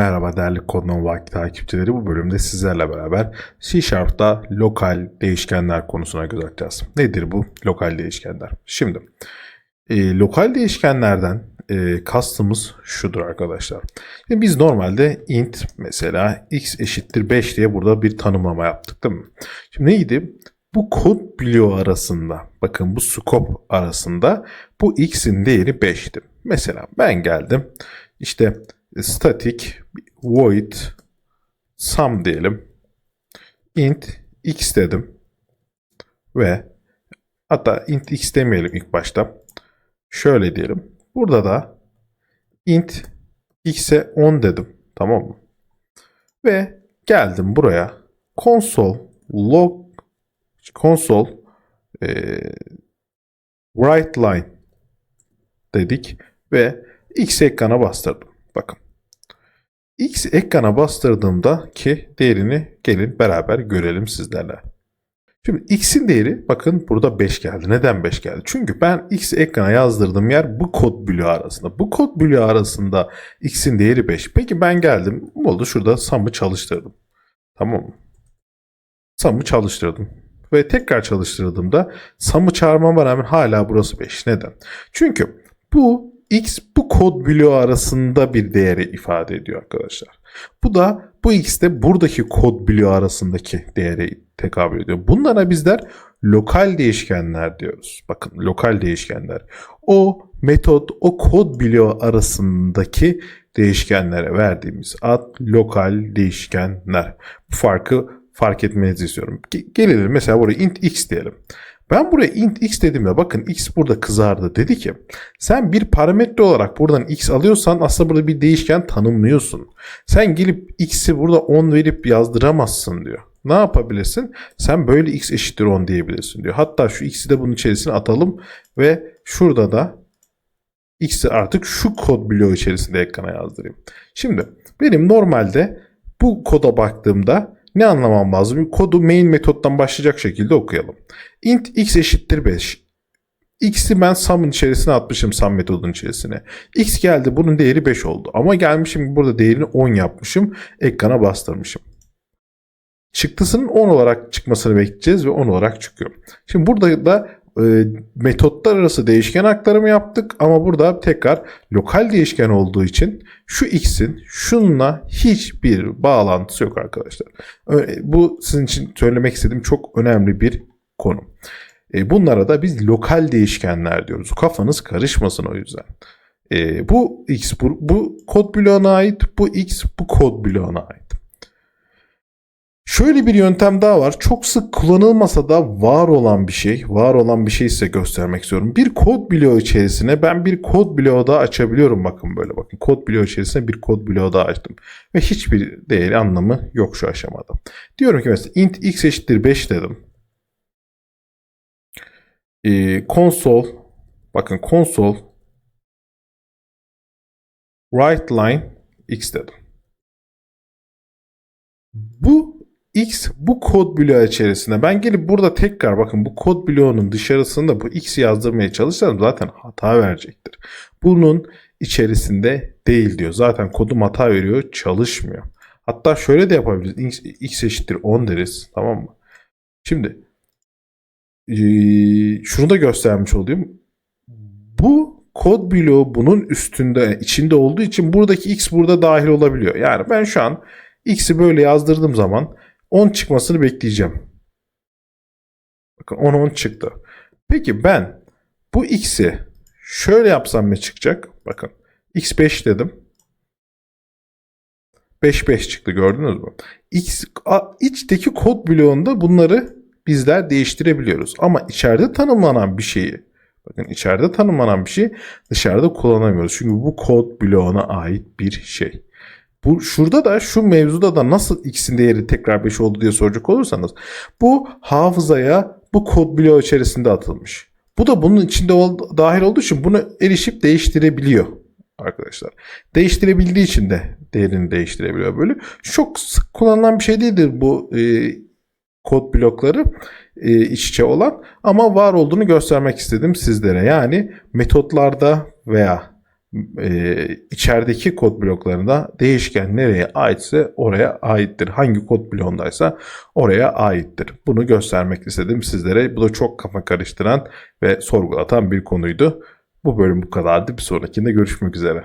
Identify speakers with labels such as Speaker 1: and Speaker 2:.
Speaker 1: Merhaba değerli Kodnon Vakti takipçileri. Bu bölümde sizlerle beraber C Sharp'ta lokal değişkenler konusuna göz atacağız. Nedir bu lokal değişkenler? Şimdi e, lokal değişkenlerden e, kastımız şudur arkadaşlar. Şimdi biz normalde int mesela x eşittir 5 diye burada bir tanımlama yaptık değil mi? Şimdi neydi? Bu kod bloğu arasında bakın bu scope arasında bu x'in değeri 5'ti. Mesela ben geldim işte static void sum diyelim. int x dedim. Ve hatta int x demeyelim ilk başta. Şöyle diyelim. Burada da int x'e 10 dedim. Tamam mı? Ve geldim buraya console log console e, write line dedik ve x ekrana bastırdım. Bakın. X ekrana bastırdığımda ki değerini gelin beraber görelim sizlerle. Şimdi x'in değeri bakın burada 5 geldi. Neden 5 geldi? Çünkü ben x ekrana yazdırdığım yer bu kod bloğu arasında. Bu kod bloğu arasında x'in değeri 5. Peki ben geldim. Ne oldu? Şurada sum'ı çalıştırdım. Tamam mı? Sum'ı çalıştırdım. Ve tekrar çalıştırdığımda sum'ı çağırmama rağmen hala burası 5. Neden? Çünkü bu x bu kod bloğu arasında bir değeri ifade ediyor arkadaşlar. Bu da bu x de buradaki kod bloğu arasındaki değeri tekabül ediyor. Bunlara bizler lokal değişkenler diyoruz. Bakın lokal değişkenler. O metot o kod bloğu arasındaki değişkenlere verdiğimiz ad lokal değişkenler. Bu farkı fark etmenizi istiyorum. Ge- Gelelim mesela buraya int x diyelim. Ben buraya int x dediğimde bakın x burada kızardı. Dedi ki sen bir parametre olarak buradan x alıyorsan aslında burada bir değişken tanımlıyorsun. Sen gelip x'i burada 10 verip yazdıramazsın diyor. Ne yapabilirsin? Sen böyle x eşittir 10 diyebilirsin diyor. Hatta şu x'i de bunun içerisine atalım ve şurada da x'i artık şu kod bloğu içerisinde ekrana yazdırayım. Şimdi benim normalde bu koda baktığımda ne anlamam lazım? Kodu main metottan başlayacak şekilde okuyalım. int x eşittir 5. X'i ben sum'ın içerisine atmışım sum metodun içerisine. X geldi bunun değeri 5 oldu. Ama gelmişim burada değerini 10 yapmışım. Ekrana bastırmışım. Çıktısının 10 olarak çıkmasını bekleyeceğiz ve 10 olarak çıkıyor. Şimdi burada da e, metotlar arası değişken aktarımı yaptık ama burada tekrar lokal değişken olduğu için şu x'in şununla hiçbir bağlantısı yok arkadaşlar. Bu sizin için söylemek istediğim çok önemli bir konu. E, bunlara da biz lokal değişkenler diyoruz. Kafanız karışmasın o yüzden. E, bu x bu, bu kod bloğuna ait, bu x bu kod bloğuna ait. Şöyle bir yöntem daha var. Çok sık kullanılmasa da var olan bir şey, var olan bir şey size göstermek istiyorum. Bir kod bloğu içerisine ben bir kod bloğu daha açabiliyorum. Bakın böyle bakın. Kod bloğu içerisine bir kod bloğu daha açtım. Ve hiçbir değeri anlamı yok şu aşamada. Diyorum ki mesela int x eşittir 5 dedim. Ee, console bakın console write line x dedim. Bu x bu kod bloğu içerisinde ben gelip burada tekrar bakın bu kod bloğunun dışarısında bu x yazdırmaya çalışsam zaten hata verecektir. Bunun içerisinde değil diyor. Zaten kodum hata veriyor çalışmıyor. Hatta şöyle de yapabiliriz. X, x eşittir 10 deriz. Tamam mı? Şimdi ee, şunu da göstermiş olayım. Bu kod bloğu bunun üstünde içinde olduğu için buradaki x burada dahil olabiliyor. Yani ben şu an x'i böyle yazdırdığım zaman 10 çıkmasını bekleyeceğim. Bakın 10 10 çıktı. Peki ben bu x'i şöyle yapsam ne çıkacak? Bakın x 5 dedim. 5 5 çıktı gördünüz mü? X a- içteki kod bloğunda bunları bizler değiştirebiliyoruz. Ama içeride tanımlanan bir şeyi bakın içeride tanımlanan bir şey dışarıda kullanamıyoruz. Çünkü bu kod bloğuna ait bir şey. Bu şurada da şu mevzuda da nasıl x'in değeri tekrar 5 oldu diye soracak olursanız bu hafızaya bu kod bloğu içerisinde atılmış. Bu da bunun içinde ol, dahil olduğu için bunu erişip değiştirebiliyor arkadaşlar. Değiştirebildiği için de değerini değiştirebiliyor böyle. Çok sık kullanılan bir şey değildir bu e, kod blokları e, iç içe olan ama var olduğunu göstermek istedim sizlere. Yani metotlarda veya e, içerideki kod bloklarında değişken nereye aitse oraya aittir. Hangi kod bloğundaysa oraya aittir. Bunu göstermek istedim sizlere. Bu da çok kafa karıştıran ve sorgulatan bir konuydu. Bu bölüm bu kadardı. Bir sonrakinde görüşmek üzere.